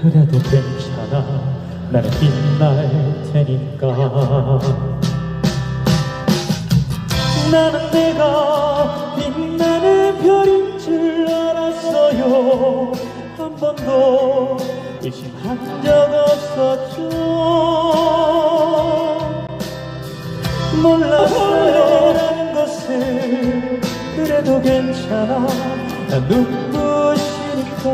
그래도 괜찮아. 나는 빛날 테니까. 나는 내가 빛나는 별인 줄 알았어요. 한 번도 의심한 적 없었죠. 몰랐어요 라는 것을 그래도 괜찮아. 난 눈부시니까